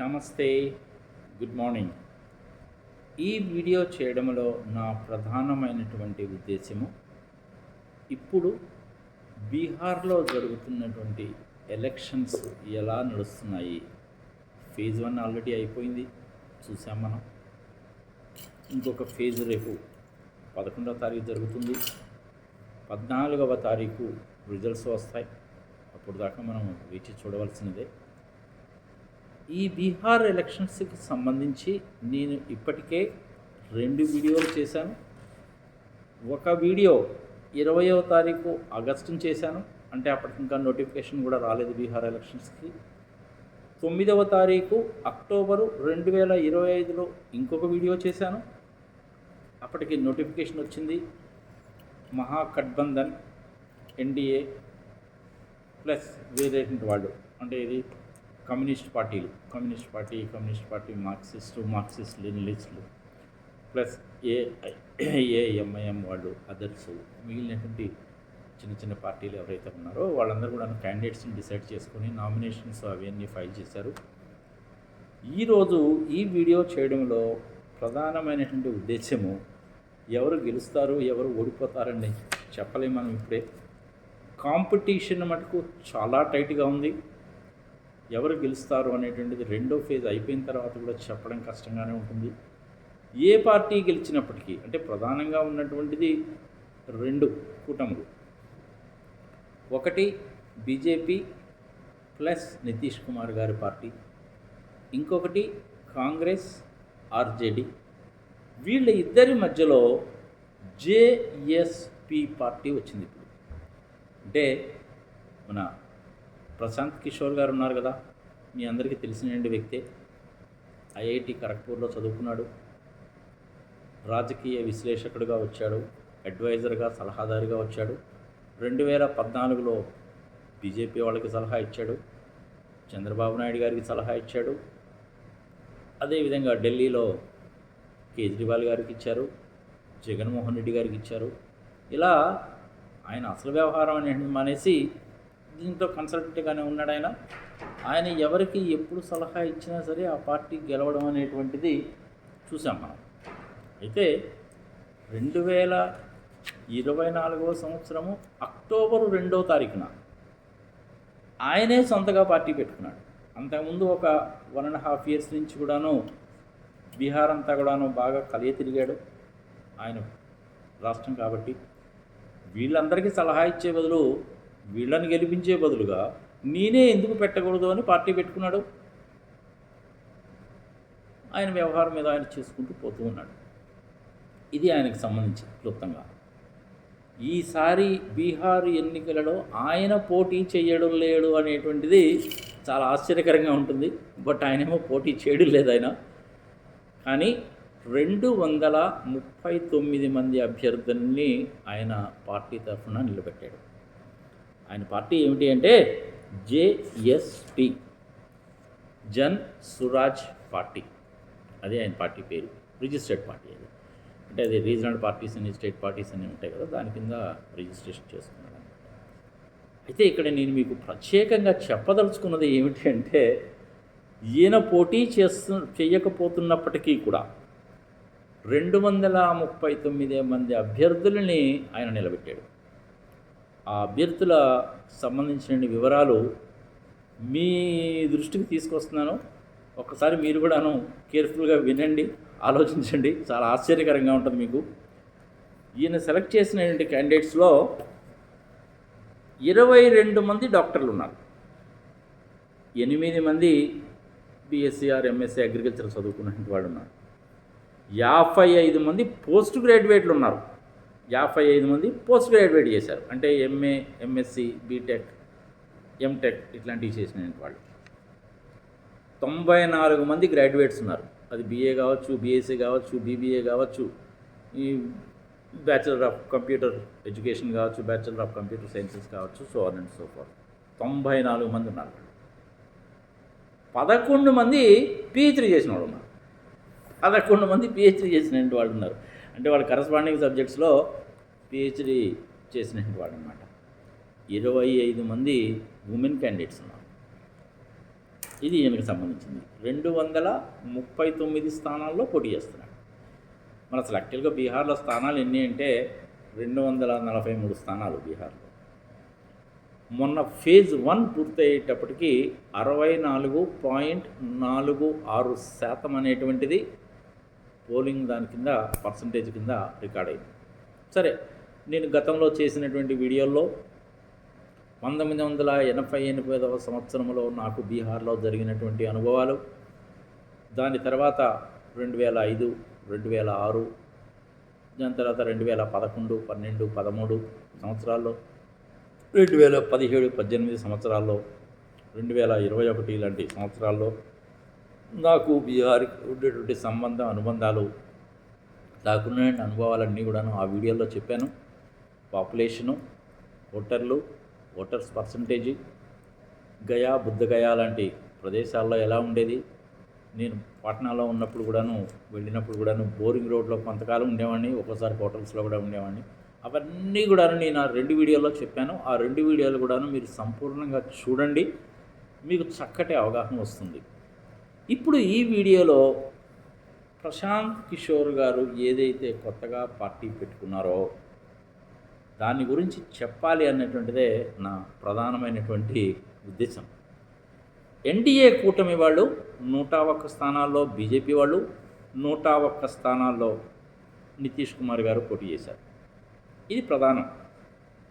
నమస్తే good morning. ఈ video చేయడంలో నా ప్రధానమైనటువంటి ఉద్దేశము ఇప్పుడు బీహార్లో జరుగుతున్నటువంటి ఎలక్షన్స్ ఎలా నడుస్తున్నాయి? ఫేజ్ వన్ ఆల్రెడీ అయిపోయింది చూసాం మనం. ఇంకొక ఫేజ్ రేపు పదకొండవ తారీఖు జరుగుతుంది. పద్నాలుగవ తారీఖు రిజల్ట్స్ వస్తాయి. అప్పుడు దాకా మనం వేచి చూడవలసినదే. ఈ బీహార్ ఎలక్షన్స్కి సంబంధించి నేను ఇప్పటికే రెండు వీడియోలు చేశాను. ఒక వీడియో ఇరవయో తారీఖు ఆగస్టుని చేశాను. అంటే అప్పటికి ఇంకా నోటిఫికేషన్ కూడా రాలేదు బీహార్ ఎలక్షన్స్కి. తొమ్మిదవ తారీఖు అక్టోబరు రెండు వేల ఇరవై ఐదులో ఇంకొక వీడియో చేశాను. అప్పటికి నోటిఫికేషన్ వచ్చింది. మహాగఠబంధన్ ఎన్డీఏ ప్లస్ వేరేటువంటి వాళ్ళు. అంటే ఇది కమ్యూనిస్ట్ పార్టీలు communist party communist party Marxist Marxist లెనిలిస్టులు plus ఏ ఏఎంఐఎం వాళ్ళు అదర్స్ మిగిలినటువంటి చిన్న చిన్న పార్టీలు ఎవరైతే ఉన్నారో వాళ్ళందరూ కూడా క్యాండిడేట్స్ని డిసైడ్ చేసుకొని నామినేషన్స్ అవన్నీ ఫైల్ చేశారు ఈరోజు ఈ వీడియో చేయడంలో ప్రధానమైనటువంటి ఉద్దేశము ఎవరు గెలుస్తారు ఎవరు ఓడిపోతారండి చెప్పలేము మనం ఇప్పుడే కాంపిటీషన్ మటుకు చాలా టైట్గా ఉంది ఎవరు గెలుస్తారు అనేటువంటిది రెండో ఫేజ్ అయిపోయిన తర్వాత కూడా చెప్పడం కష్టంగానే ఉంటుంది. ఏ పార్టీ గెలిచినప్పటికీ అంటే ప్రధానంగా ఉన్నటువంటిది రెండు కూటములు. ఒకటి బీజేపీ ప్లస్ నితీష్ కుమార్ గారి పార్టీ. ఇంకొకటి కాంగ్రెస్ ఆర్జేడీ. వీళ్ళ ఇద్దరి మధ్యలో జేఎస్పి పార్టీ వచ్చింది ఇప్పుడు. అంటే మన ప్రశాంత్ కిషోర్ గారు ఉన్నారు కదా మీ అందరికీ తెలిసిన వ్యక్తే. ఐఐటి ఖరగ్పూర్లో చదువుకున్నాడు. రాజకీయ విశ్లేషకుడిగా వచ్చాడు. అడ్వైజర్గా సలహాదారుగా వచ్చాడు. రెండు వేల పద్నాలుగులో బీజేపీ వాళ్ళకి సలహా ఇచ్చాడు. చంద్రబాబు నాయుడు గారికి సలహా ఇచ్చాడు. అదేవిధంగా ఢిల్లీలో కేజ్రీవాల్ గారికి ఇచ్చారు. జగన్మోహన్ రెడ్డి గారికి ఇచ్చారు. ఇలా ఆయన అసలు వ్యవహారం అనేది మానేసి దీంతో కన్సల్టెంట్గానే ఉన్నాడు ఆయన. ఆయన ఎవరికి ఎప్పుడు సలహా ఇచ్చినా సరే ఆ పార్టీ గెలవడం అనేటువంటిది చూసాం మనం. అయితే రెండు వేల ఇరవై నాలుగవ సంవత్సరము అక్టోబరు రెండవ తారీఖున ఆయనే సొంతగా పార్టీ పెట్టుకున్నాడు. అంతకుముందు ఒక వన్ అండ్ హాఫ్ ఇయర్స్ నుంచి కూడాను బీహార్ అంతా కూడాను బాగా కలియ తిరిగాడు. ఆయన రాష్ట్రం కాబట్టి వీళ్ళందరికీ సలహా ఇచ్చే బదులు వీళ్ళని గెలిపించే బదులుగా నేనే ఎందుకు పెట్టకూడదు అని పార్టీ పెట్టుకున్నాడు? ఆయన వ్యవహారం మీద ఆయన చేసుకుంటూ పోతూ ఉన్నాడు. ఇది ఆయనకు సంబంధించి క్లుప్తంగా. ఈసారి బీహార్ ఎన్నికలలో ఆయన పోటీ చేయడం లేడు అనేటువంటిది చాలా ఆశ్చర్యకరంగా ఉంటుంది. బట్ ఆయనేమో పోటీ చేయడం లేదు ఆయన. కానీ రెండు వందల ముప్పై తొమ్మిది మంది అభ్యర్థుల్ని ఆయన పార్టీ తరఫున నిలబెట్టాడు. ఆయన పార్టీ ఏమిటి అంటే జేఎస్పి జన్ సురాజ్ పార్టీ. అదే ఆయన పార్టీ పేరు రిజిస్టర్డ్ పార్టీ అది. అంటే అది రీజనల్ పార్టీస్ అని స్టేట్ పార్టీస్ అని ఉంటాయి కదా దాని కింద రిజిస్ట్రేషన్ చేసుకున్నాడు అయితే ఇక్కడ నేను మీకు ప్రత్యేకంగా చెప్పదలుచుకున్నది ఏమిటి అంటే ఈయన పోటీ చేస్తు చేయకపోతున్నప్పటికీ కూడా రెండు వందల ముప్పై తొమ్మిది మంది అభ్యర్థులని ఆయన నిలబెట్టాడు. ఆ అభ్యర్థుల సంబంధించిన వివరాలు మీ దృష్టికి తీసుకొస్తున్నాను. ఒక్కసారి మీరు కూడాను కేర్ఫుల్గా వినండి ఆలోచించండి. చాలా ఆశ్చర్యకరంగా ఉంటుంది మీకు. ఈయన సెలెక్ట్ చేసినటువంటి క్యాండిడేట్స్లో ఇరవై రెండు మంది డాక్టర్లు ఉన్నారు. ఎనిమిది మంది బీఎస్సీఆర్ ఎంఎస్సీ అగ్రికల్చర్ చదువుకున్నటువంటి వాళ్ళు ఉన్నారు. యాభై ఐదు మంది పోస్ట్ గ్రాడ్యుయేట్లు ఉన్నారు. యాభై ఐదు మంది పోస్ట్ గ్రాడ్యుయేట్ చేశారు. అంటే ఎంఏ ఎంఎస్సి బీటెక్ ఎంటెక్ ఇట్లాంటివి చేసిన వాళ్ళు. తొంభై నాలుగు మంది గ్రాడ్యుయేట్స్ ఉన్నారు. అది బీఏ కావచ్చు బీఎస్సీ కావచ్చు బీబీఏ కావచ్చు ఈ బ్యాచిలర్ ఆఫ్ కంప్యూటర్ ఎడ్యుకేషన్ కావచ్చు బ్యాచిలర్ ఆఫ్ కంప్యూటర్ సైన్సెస్ కావచ్చు so on and so far తొంభై నాలుగు మంది ఉన్నారు. పదకొండు మంది పిహెచ్డీ చేసిన వాళ్ళు ఉన్నారు. పదకొండు మంది పిహెచ్డీ చేసిన వాళ్ళు ఉన్నారు. అంటే వాళ్ళు కరస్పాండింగ్ సబ్జెక్ట్స్లో పిహెచ్డీ చేసిన వాడు అనమాట ఇరవై ఐదు మంది ఉమెన్ క్యాండిడేట్స్ ఉన్నారు. ఇది ఈయనకు సంబంధించింది. రెండు వందల ముప్పై తొమ్మిది స్థానాల్లో పోటీ చేస్తున్నాడు. మన అసలు యాక్చువల్గా బీహార్లో స్థానాలు ఎన్ని అంటే రెండు వందల నలభై మూడు స్థానాలు బీహార్లో. మొన్న ఫేజ్ వన్ పూర్తయ్యేటప్పటికి అరవై నాలుగు పాయింట్ నాలుగు ఆరు శాతం అనేటువంటిది పోలింగ్ దాని కింద పర్సంటేజ్ కింద రికార్డ్ అయింది. సరే నేను గతంలో చేసినటువంటి వీడియోల్లో పంతొమ్మిది వందల ఎనభై ఎనిమిదవ సంవత్సరంలో నాకు బీహార్లో జరిగినటువంటి అనుభవాలు దాని తర్వాత రెండు వేల ఐదు రెండు వేల ఆరు దాని తర్వాత రెండు వేల పదకొండు పన్నెండు పదమూడు సంవత్సరాల్లో రెండు వేల పదిహేడు పద్దెనిమిది సంవత్సరాల్లో రెండు వేల ఇరవై ఒకటి లాంటి సంవత్సరాల్లో నాకు బీహార్కి ఉండేటువంటి సంబంధం అనుబంధాలు నాకున్న అనుభవాలన్నీ కూడాను ఆ వీడియోలో చెప్పాను. పాపులేషను ఓటర్లు ఓటర్స్ పర్సంటేజీ గయా బుద్ధగయా లాంటి ప్రదేశాల్లో ఎలా ఉండేది? నేను పాట్నాలో ఉన్నప్పుడు కూడాను వెళ్ళినప్పుడు కూడాను బోరింగ్ రోడ్లో కొంతకాలం ఉండేవాడిని ఒక్కోసారి హోటల్స్లో కూడా ఉండేవాడిని. అవన్నీ కూడాను నేను ఆ రెండు వీడియోలో చెప్పాను. ఆ రెండు వీడియోలు కూడాను మీరు సంపూర్ణంగా చూడండి. మీకు చక్కటి అవగాహన వస్తుంది. ఇప్పుడు ఈ వీడియోలో ప్రశాంత్ కిషోర్ గారు ఏదైతే కొత్తగా పార్టీ పెట్టుకున్నారో దాని గురించి చెప్పాలి అన్నటువంటిదే నా ప్రధానమైనటువంటి ఉద్దేశం. ఎన్డీఏ కూటమి వాళ్ళు నూట ఒక్క స్థానాల్లో బీజేపీ వాళ్ళు నూట ఒక్క స్థానాల్లో నితీష్ కుమార్ గారు పోటీ చేశారు. ఇది ప్రధానం.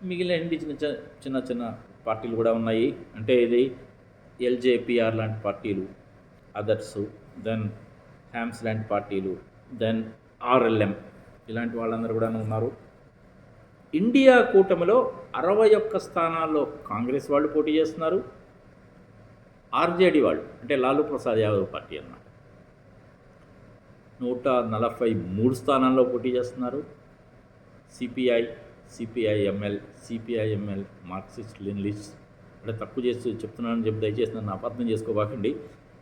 మిగిలిన ఎన్ని చిన్న చిన్న చిన్న చిన్న పార్టీలు కూడా ఉన్నాయి. అంటే ఇది ఎల్జేపిఆర్ లాంటి పార్టీలు అదర్స్ దెన్ హ్యామ్స్ లాంటి పార్టీలు దెన్ ఆర్ఎల్ఎం ఇలాంటి వాళ్ళందరూ కూడా ఉన్నారు. ఇండియా కూటమిలో అరవై ఒక్క స్థానాల్లో కాంగ్రెస్ వాళ్ళు పోటీ చేస్తున్నారు. ఆర్జేడీ వాళ్ళు అంటే లాలూ ప్రసాద్ యాదవ్ పార్టీ అన్నమాట నూట నలభై మూడు స్థానాల్లో పోటీ చేస్తున్నారు. CPI CPI ML CPI ML Marxist Leninist అంటే తక్కువ చేస్తూ చెప్తున్నానని చెప్పి దయచేసి నన్ను అపార్థం చేసుకోబాకండి.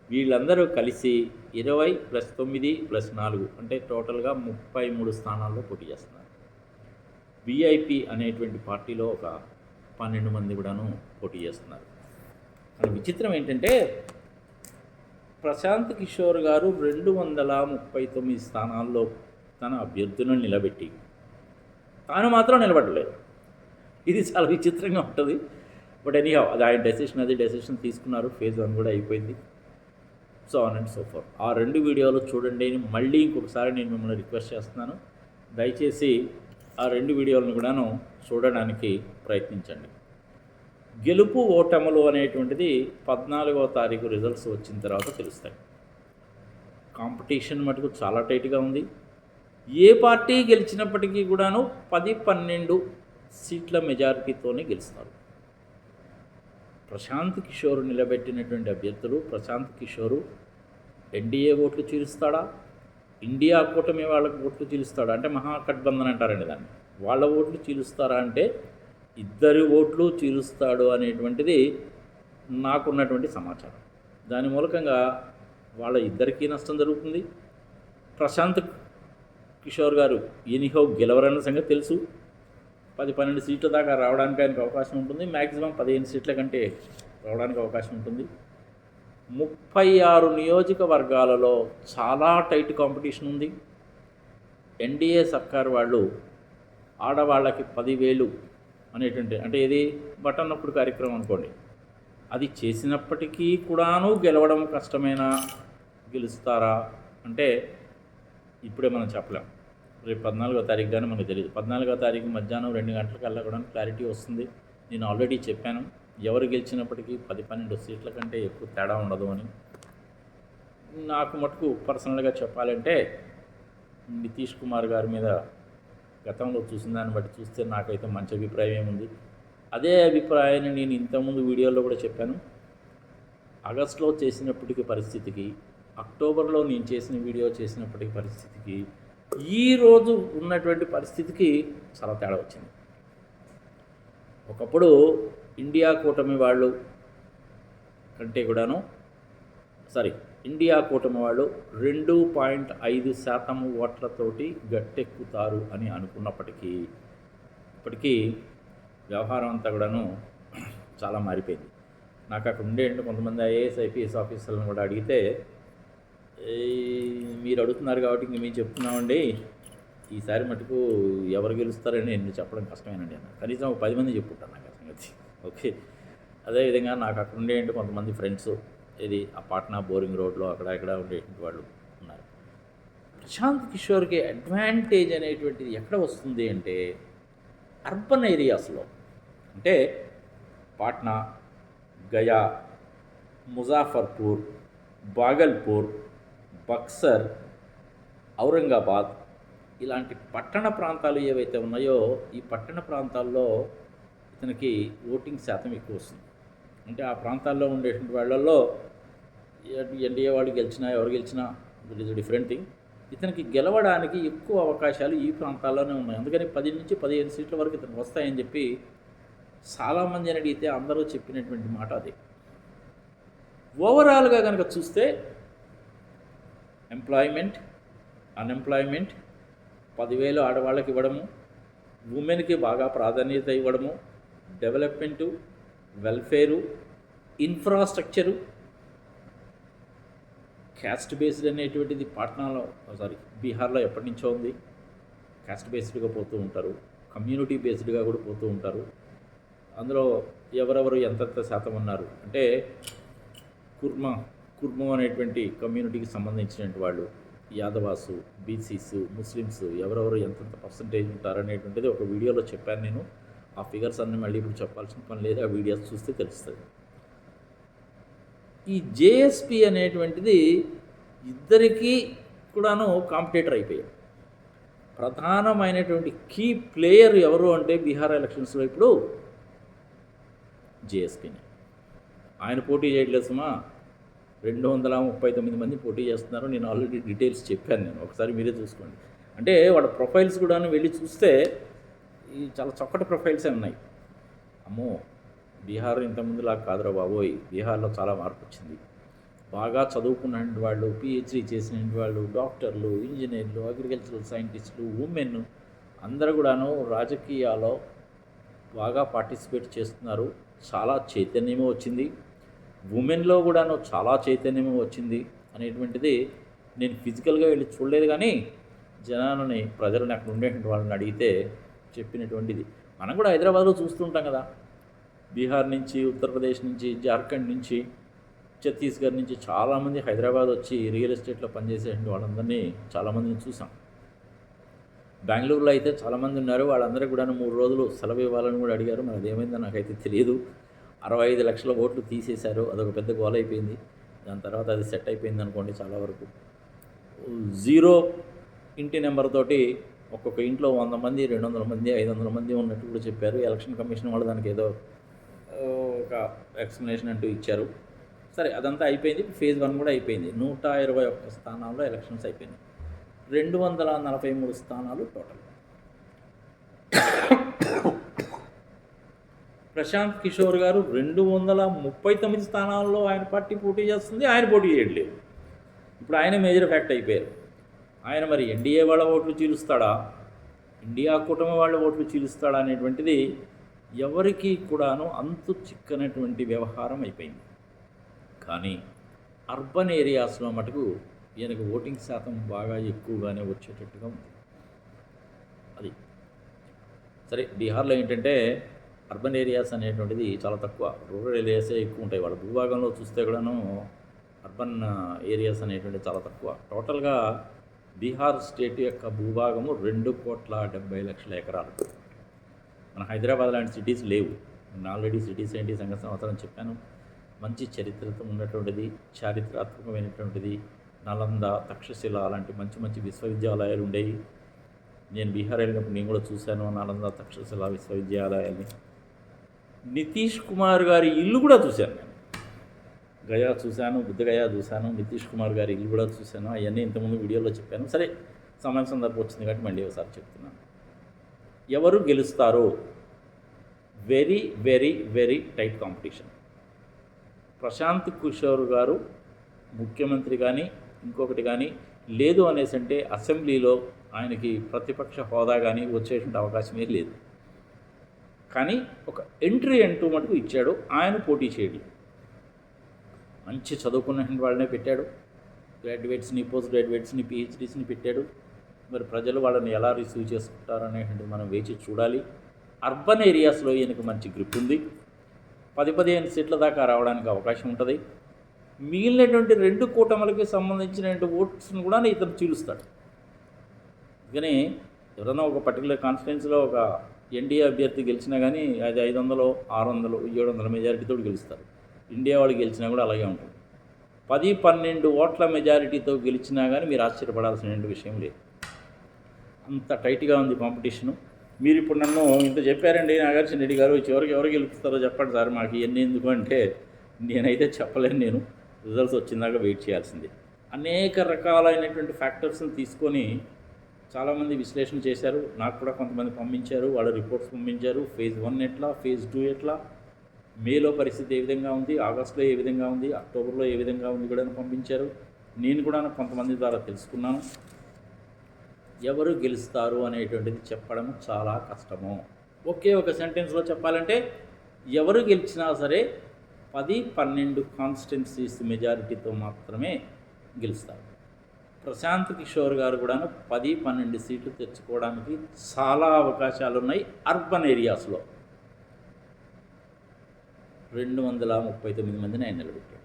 వీళ్ళందరూ కలిసి ఇరవై ప్లస్ తొమ్మిది ప్లస్ నాలుగు అంటే టోటల్గా ముప్పై మూడు స్థానాల్లో పోటీ చేస్తున్నారు. విఐపి అనేటువంటి పార్టీలో ఒక పన్నెండు మంది కూడాను పోటీ చేస్తున్నారు. కానీ విచిత్రం ఏంటంటే ప్రశాంత్ కిషోర్ గారు రెండు వందల ముప్పై తొమ్మిది స్థానాల్లో తన అభ్యర్థులను నిలబెట్టి తాను మాత్రం నిలబడలేదు. ఇది చాలా విచిత్రంగా ఉంటుంది. బట్ ఎనీహౌ అది ఆయన డెసిషన్ అది డెసిషన్ తీసుకున్నారు. ఫేజ్ వన్ కూడా అయిపోయింది. So on and so forth ఆ రెండు వీడియోలు చూడండి అని మళ్ళీ ఇంకొకసారి నేను మిమ్మల్ని రిక్వెస్ట్ చేస్తున్నాను. దయచేసి ఆ రెండు వీడియోలను కూడాను చూడడానికి ప్రయత్నించండి. గెలుపు ఓటములు అనేటువంటిది పద్నాలుగవ తారీఖు రిజల్ట్స్ వచ్చిన తర్వాత తెలుస్తాయి. కాంపిటీషన్ మటుకు చాలా టైట్గా ఉంది. ఏ పార్టీ గెలిచినప్పటికీ కూడాను పది పన్నెండు సీట్ల మెజారిటీతోనే గెలుస్తారు. ప్రశాంత్ కిషోర్ నిలబెట్టినటువంటి అభ్యర్థులు ప్రశాంత్ కిషోరు ఎన్డీఏ ఓట్లు చీలుస్తాడా ఇండియా కూటమి వాళ్ళకి ఓట్లు చీలుస్తాడు? అంటే మహాకట్బంధన్ అంటారండి దాన్ని. వాళ్ళ ఓట్లు చీలుస్తారా అంటే ఇద్దరి ఓట్లు చీలుస్తాడు అనేటువంటిది నాకున్నటువంటి సమాచారం. దాని మూలకంగా వాళ్ళ ఇద్దరికీ నష్టం జరుగుతుంది. ప్రశాంత్ కిషోర్ గారు ఎనిహో గెలవరన్న సంగతి తెలుసు. పది పన్నెండు సీట్ల దాకా రావడానికి ఆయనకు అవకాశం ఉంటుంది. మ్యాక్సిమం పదిహేను సీట్ల కంటే రావడానికి అవకాశం ఉంటుంది. ముప్పై ఆరు నియోజకవర్గాలలో చాలా టైట్ కాంపిటీషన్ ఉంది. ఎన్డీఏ సర్కార్ వాళ్ళు ఆడవాళ్ళకి పదివేలు అనేటువంటి అంటే ఇది బటన్ అప్పుడు కార్యక్రమం అనుకోండి. అది చేసినప్పటికీ కూడాను గెలవడం కష్టమైన? గెలుస్తారా? అంటే ఇప్పుడే మనం చెప్పలేం. రేపు పద్నాలుగో తారీఖు కానీ మనకు తెలియదు పద్నాలుగో తారీఖు మధ్యాహ్నం రెండు గంటలకు వెళ్ళడం క్లారిటీ వస్తుంది. నేను ఆల్రెడీ చెప్పాను. ఎవరు గెలిచినప్పటికీ పది పన్నెండు సీట్ల కంటే ఎక్కువ తేడా ఉండదు అని నాకు మటుకు పర్సనల్గా చెప్పాలంటే నితీష్ కుమార్ గారి మీద గతంలో చూసిన దాన్ని బట్టి చూస్తే నాకైతే మంచి అభిప్రాయం ఏముంది. అదే అభిప్రాయాన్ని నేను ఇంతకుముందు వీడియోలో కూడా చెప్పాను. ఆగస్టులో చేసినప్పటికీ పరిస్థితికి అక్టోబర్లో నేను చేసిన వీడియో చేసినప్పటికీ పరిస్థితికి ఈరోజు ఉన్నటువంటి పరిస్థితికి చాలా తేడా వచ్చింది. ఒకప్పుడు ఇండియా కూటమి వాళ్ళు కంటే కూడాను సారీ ఇండియా కూటమి వాళ్ళు రెండు పాయింట్ ఐదు శాతం ఓట్లతోటి గట్టెక్కుతారు అని అనుకున్నప్పటికీ ఇప్పటికీ వ్యవహారం అంతా కూడాను చాలా మారిపోయింది. నాకు అక్కడ ఉండే కొంతమంది ఐఏఎస్ ఐపీఎస్ ఆఫీసర్లను కూడా అడిగితే మీరు అడుగుతున్నారు కాబట్టి ఇంక మేము చెప్తున్నామండి. ఈసారి మటుకు ఎవరు గెలుస్తారని నేను చెప్పడం కష్టమేనండి అన్న కనీసం ఒక పది మంది చెప్పుకుంటాను ఓకే. అదేవిధంగా నాకు అక్కడ ఉండే కొంతమంది ఫ్రెండ్స్ ఇది ఆ పాట్నా బోరింగ్ రోడ్లో అక్కడ ఇక్కడ ఉండేటువంటి వాళ్ళు ఉన్నారు. ప్రశాంత్ కిషోర్కి అడ్వాంటేజ్ అనేటువంటిది ఎక్కడ వస్తుంది అంటే అర్బన్ ఏరియాస్లో అంటే పాట్నా గయా ముజాఫర్పూర్ బాగల్పూర్ బక్సర్ ఔరంగాబాద్ ఇలాంటి పట్టణ ప్రాంతాలు ఏవైతే ఉన్నాయో ఈ పట్టణ ప్రాంతాల్లో ఇతనికి ఓటింగ్ శాతం ఎక్కువ వస్తుంది. అంటే ఆ ప్రాంతాల్లో ఉండేటువంటి వాళ్ళల్లో ఎన్డీఏ వాళ్ళు గెలిచినా ఎవరు గెలిచినా ఇట్ ఈస్ డిఫరెంట్ థింగ్. ఇతనికి గెలవడానికి ఎక్కువ అవకాశాలు ఈ ప్రాంతాల్లోనే ఉన్నాయి. అందుకని పది నుంచి పదిహేను సీట్ల వరకు ఇతను వస్తాయని చెప్పి చాలామంది అని అడిగితే అందరూ చెప్పినటువంటి మాట అది. ఓవరాల్గా కనుక చూస్తే ఎంప్లాయ్మెంట్ అన్ఎంప్లాయ్మెంట్ పదివేలు ఆడవాళ్ళకి ఇవ్వడము ఉమెన్కి బాగా ప్రాధాన్యత ఇవ్వడము development welfare infrastructure caste based అనేటువంటిది పాట్నాలో సారీ బీహార్లో ఎప్పటి నుంచో ఉంది. క్యాస్ట్ బేస్డ్గా పోతూ ఉంటారు. కమ్యూనిటీ బేస్డ్గా కూడా పోతూ ఉంటారు. అందులో ఎవరెవరు ఎంతెంత శాతం ఉన్నారు? అంటే కుర్మ కుర్మ అనేటువంటి కమ్యూనిటీకి సంబంధించినటువంటి వాళ్ళు యాదవాసు బీసీస్ ముస్లిమ్స్ ఎవరెవరు ఎంతెంత పర్సంటేజ్ ఉంటారు అనేటువంటిది ఒక వీడియోలో చెప్పాను నేను. ఆ ఫిగర్స్ అన్ని మళ్ళీ ఇప్పుడు చెప్పాల్సిన పని లేదు ఆ వీడియోస్ చూస్తే తెలుస్తుంది. ఈ జేఎస్పి అనేటువంటిది ఇద్దరికీ కూడాను కాంపిటేటర్ అయిపోయాడు. ప్రధానమైనటువంటి కీ ప్లేయర్ ఎవరు అంటే బీహార్ ఎలక్షన్స్లో ఇప్పుడు జేఎస్పీని ఆయన పోటీ చేయట్లేదు సుమా. రెండు వందల ముప్పై తొమ్మిది మంది పోటీ చేస్తున్నారు. నేను ఆల్రెడీ డీటెయిల్స్ చెప్పాను నేను. ఒకసారి మీరే చూసుకోండి. అంటే వాళ్ళ ప్రొఫైల్స్ కూడా వెళ్ళి చూస్తే ఈ చాలా చక్కటి ప్రొఫైల్సే ఉన్నాయి. అమ్మో బీహార్ ఇంతకుముందులా కాదురా బాబోయ్. బీహార్లో చాలా మార్పు వచ్చింది బాగా చదువుకున్న వాళ్ళు పిహెచ్డీ చేసిన వాళ్ళు డాక్టర్లు ఇంజనీర్లు అగ్రికల్చరల్ సైంటిస్టులు ఉమెన్ అందరూ కూడాను రాజకీయాల్లో బాగా పార్టిసిపేట్ చేస్తున్నారు. చాలా చైతన్యమే వచ్చింది. ఉమెన్లో కూడాను చాలా చైతన్యమే వచ్చింది అనేటువంటిది నేను ఫిజికల్గా వెళ్ళి చూడలేదు కానీ జనాలని ప్రజలను అక్కడ ఉండేటువంటి వాళ్ళని అడిగితే చెప్పినటువంటిది. మనం కూడా హైదరాబాద్లో చూస్తుంటాం కదా. బీహార్ నుంచి ఉత్తరప్రదేశ్ నుంచి జార్ఖండ్ నుంచి ఛత్తీస్గఢ్ నుంచి చాలామంది హైదరాబాద్ వచ్చి రియల్ ఎస్టేట్లో పనిచేసేటువంటి వాళ్ళందరినీ చాలామందిని చూసాం. బెంగళూరులో అయితే చాలామంది ఉన్నారు. వాళ్ళందరూ కూడా మూడు రోజులు సెలవు ఇవ్వాలని కూడా అడిగారు. మరి అదేమైందో నాకైతే తెలియదు. అరవై ఐదు లక్షల ఓట్లు తీసేశారు. అదొక పెద్ద గోల్ అయిపోయింది. దాని తర్వాత అది సెట్ అయిపోయింది అనుకోండి చాలా వరకు. జీరో ఇంటి నెంబర్ తోటి ఒక్కొక్క ఇంట్లో వంద మంది రెండు వందల మంది ఐదు వందల మంది ఉన్నట్టు కూడా చెప్పారు. ఎలక్షన్ కమిషన్ వాళ్ళు దానికి ఏదో ఒక ఎక్స్ప్లెనేషన్ అంటూ ఇచ్చారు. సరే అదంతా అయిపోయింది. ఫేజ్ వన్ కూడా అయిపోయింది. నూట ఇరవై ఒక్క స్థానాల్లో ఎలక్షన్స్ అయిపోయినాయి. రెండు వందల నలభై మూడు స్థానాలు టోటల్. ప్రశాంత్ కిషోర్ గారు రెండు వందల ముప్పై తొమ్మిది స్థానాల్లో ఆయన పార్టీ పోటీ చేస్తుంది. ఆయన పోటీ చేయట్లేదు. ఇప్పుడు ఆయన మేజర్ ఫ్యాక్ట్ అయిపోయారు. ఆయన మరి ఎన్డీఏ వాళ్ళ ఓట్లు చీలుస్తాడా? ఇండియా కూటమి వాళ్ళ ఓట్లు చీలుస్తాడా అనేటువంటిది ఎవరికి కూడాను అంతు చిక్కనటువంటి వ్యవహారం అయిపోయింది. కానీ అర్బన్ ఏరియాస్లో మటుకు ఈయనకు ఓటింగ్ శాతం బాగా ఎక్కువగానే వచ్చేటట్టుగా ఉంది. అది. సరే బీహార్లో ఏంటంటే అర్బన్ ఏరియాస్ అనేటువంటిది చాలా తక్కువ. రూరల్ ఏరియాసే ఎక్కువ ఉంటాయి. వాళ్ళ భూభాగంలో చూస్తే కూడాను అర్బన్ ఏరియాస్ అనేటువంటి చాలా తక్కువ. టోటల్గా బీహార్ స్టేట్ యొక్క భూభాగము రెండు కోట్ల డెబ్బై లక్షల ఎకరాలు. మన హైదరాబాద్ లాంటి సిటీస్ లేవు. నేను ఆల్రెడీ సిటీస్ ఏంటి సంగతి సంవత్సరం చెప్పాను. మంచి చరిత్రతో ఉన్నటువంటిది చారిత్రాత్మకమైనటువంటిది నలంద తక్షశిల అలాంటి మంచి మంచి విశ్వవిద్యాలయాలు ఉండేవి. నేను బీహార్ వెళ్ళినప్పుడు నేను కూడా చూశాను నలంద తక్షశిల విశ్వవిద్యాలయాల్ని. నితీష్ కుమార్ గారి ఇల్లు కూడా చూశాను నేను. గయా చూశాను బుద్ధగయా చూశాను నితీష్ కుమార్ గారి ఇల్లు కూడా చూశాను అవన్నీ ఇంతకుముందు వీడియోలో చెప్పాను. సరే సమయం సందర్భం వచ్చింది కాబట్టి మళ్ళీ ఒకసారి చెప్తున్నాను. ఎవరు గెలుస్తారో? Very very very tight competition Prashant Kishor గారు ముఖ్యమంత్రి కానీ ఇంకొకటి కానీ లేదు అనేసి అంటే అసెంబ్లీలో ఆయనకి ప్రతిపక్ష హోదా కానీ వచ్చేటువంటి అవకాశమే లేదు. కానీ ఒక ఎంట్రీ అంటూ మటుకు ఇచ్చాడు. ఆయన పోటీ చేయడం మంచి చదువుకున్న వాళ్ళనే పెట్టాడు. గ్రాడ్యుయేట్స్ని పోస్ట్ గ్రాడ్యుయేట్స్ని పిహెచ్డీస్ని పెట్టాడు. మరి ప్రజలు వాళ్ళని ఎలా రిసీవ్ చేసుకుంటారు మనం వేచి చూడాలి. అర్బన్ ఏరియాస్లో ఈయనకు మంచి గ్రిప్ ఉంది. పది పదిహేను సీట్ల దాకా రావడానికి అవకాశం ఉంటుంది. మిగిలినటువంటి రెండు కూటములకి సంబంధించినటువంటి ఓట్స్ని కూడా ఇతను చీలుస్తాడు. కానీ ఎవరైనా ఒక పర్టికులర్ కాన్స్టిట్యున్సీలో ఒక ఎన్డీఏ అభ్యర్థి గెలిచినా కానీ అది ఐదు వందలు ఆరు వందలు ఏడు వందల మెజారిటీతో గెలుస్తారు. ఇండియా వాళ్ళు గెలిచినా కూడా అలాగే ఉంటుంది. పది పన్నెండు ఓట్ల మెజారిటీతో గెలిచినా కానీ మీరు ఆశ్చర్యపడాల్సిన విషయం లేదు. అంత టైట్గా ఉంది కాంపిటీషను. మీరు ఇప్పుడు నన్ను ఇంత చెప్పారండి నాగార్జున రెడ్డి గారు చివరికి ఎవరు గెలుపుతారో చెప్పండి సార్ మాకు ఇవన్నీ ఎందుకు అంటే నేనైతే చెప్పలేను నేను. రిజల్ట్స్ వచ్చిందాక వెయిట్ చేయాల్సిందే. అనేక రకాలైనటువంటి ఫ్యాక్టర్స్ని తీసుకొని చాలామంది విశ్లేషణ చేశారు. నాకు కూడా కొంతమంది పంపించారు. వాళ్ళ రిపోర్ట్స్ పంపించారు. ఫేజ్ వన్ ఎట్లా? ఫేజ్ టూ ఎట్లా? మేలో పరిస్థితి ఏ విధంగా ఉంది? ఆగస్టులో ఏ విధంగా ఉంది? అక్టోబర్లో ఏ విధంగా ఉంది కూడా పంపించారు? నేను కూడా కొంతమంది ద్వారా తెలుసుకున్నాను. ఎవరు గెలుస్తారు అనేటువంటిది చెప్పడం చాలా కష్టము. ఒకే ఒక సెంటెన్స్లో చెప్పాలంటే ఎవరు గెలిచినా సరే పది పన్నెండు కాన్స్టిట్యున్సీస్ మెజారిటీతో మాత్రమే గెలుస్తారు. ప్రశాంత్ కిషోర్ గారు కూడా పది పన్నెండు సీట్లు తెచ్చుకోవడానికి చాలా అవకాశాలు ఉన్నాయి అర్బన్ ఏరియాస్లో రెండు వందల ముప్పై తొమ్మిది మందిని ఆయన నిలబెట్టాడు.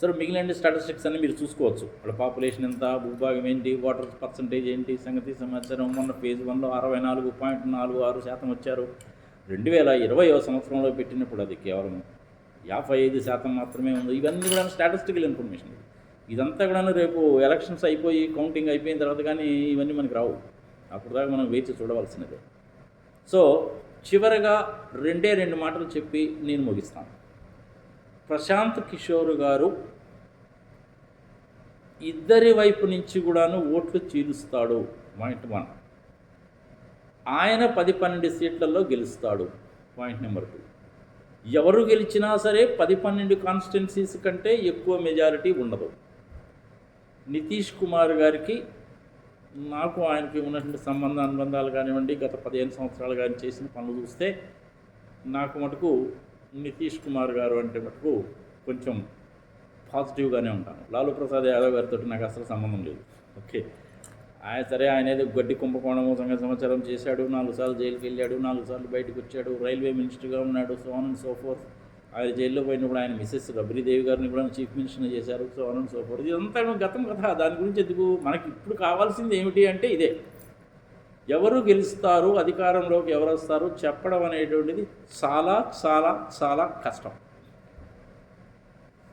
సరే మిగిలిన స్టాటిస్టిక్స్ అన్ని మీరు చూసుకోవచ్చు. వాళ్ళ పాపులేషన్ ఎంత భూభాగం ఏంటి వాటర్ పర్సంటేజ్ ఏంటి సంగతి సమాచారం మొన్న ఫేజ్ వన్లో అరవై నాలుగు పాయింట్ నాలుగు ఆరు శాతం వచ్చారు. రెండు వేల ఇరవై సంవత్సరంలో పెట్టినప్పుడు అది కేవలం యాభై ఐదు శాతం మాత్రమే ఉంది. ఇవన్నీ కూడా స్టాటిస్టికల్ ఇన్ఫర్మేషన్. ఇదంతా కూడా రేపు ఎలక్షన్స్ అయిపోయి కౌంటింగ్ అయిపోయిన తర్వాత కానీ ఇవన్నీ మనకు రావు. అప్పుడు దాకా మనం వేచి చూడవలసినదే. సో చివరగా రెండే రెండు మాటలు చెప్పి నేను ముగిస్తాను. ప్రశాంత్ కిషోర్ గారు ఇద్దరి వైపు నుంచి కూడాను ఓట్లు చీలుస్తాడు పాయింట్ వన్. ఆయన పది పన్నెండు సీట్లలో గెలుస్తాడు పాయింట్ నెంబర్ టూ. ఎవరు గెలిచినా సరే పది పన్నెండు కాన్స్టిట్యున్సీస్ కంటే ఎక్కువ మెజారిటీ ఉండదు. నితీష్ కుమార్ గారికి నాకు ఆయనకి ఉన్నటువంటి సంబంధ అనుబంధాలు కానివ్వండి గత పదిహేను సంవత్సరాలు కానీ చేసిన పనులు చూస్తే నాకు మటుకు నితీష్ కుమార్ గారు అంటే మటుకు కొంచెం పాజిటివ్గానే ఉంటాను. లాలూ ప్రసాద్ యాదవ్ గారితో నాకు అసలు సంబంధం లేదు. ఓకే. ఆయన సరే ఆయన ఏదో గడ్డి కుంభకోణము సంగతి సమాచారం చేశాడు నాలుగు సార్లు జైలుకి వెళ్ళాడు నాలుగు సార్లు బయటకు వచ్చాడు రైల్వే మినిస్టర్గా ఉన్నాడు so on and so forth. ఆయన జైల్లో పోయినప్పుడు ఆయన మిస్సెస్ రబరీదేవి గారిని కూడా చీఫ్ మినిస్టర్ చేశారు సో ఆన్ సో ఫోర్ ఇదంతా గతం కథ. దాని గురించి ఎందుకు? మనకి ఇప్పుడు కావాల్సింది ఏమిటి అంటే ఇదే. ఎవరు గెలుస్తారు అధికారంలోకి ఎవరు వస్తారు చెప్పడం అనేటువంటిది చాలా చాలా చాలా కష్టం.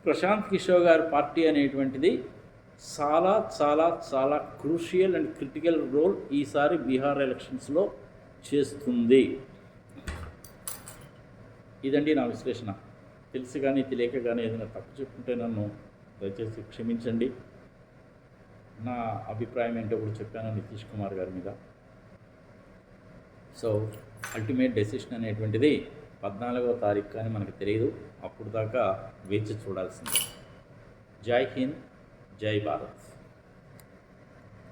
ప్రశాంత్ కిషోర్ గారి పార్టీ అనేటువంటిది చాలా చాలా చాలా క్రూషియల్ అండ్ క్రిటికల్ రోల్ ఈసారి బీహార్ ఎలక్షన్స్లో చేస్తుంది. ఇదండి నా విశ్లేషణ. తెలిసి కానీ తెలియక కానీ ఏదైనా తప్పు చెప్పుకుంటే నన్ను దయచేసి క్షమించండి. నా అభిప్రాయం ఏంటో కూడా చెప్పాను నితీష్ కుమార్ గారి మీద. సో అల్టిమేట్ డెసిషన్ అనేటువంటిది పద్నాలుగవ తారీఖు కానీ మనకు తెలియదు. అప్పుడు దాకా వేచి చూడాల్సిందే. జై హింద్ జై భారత్.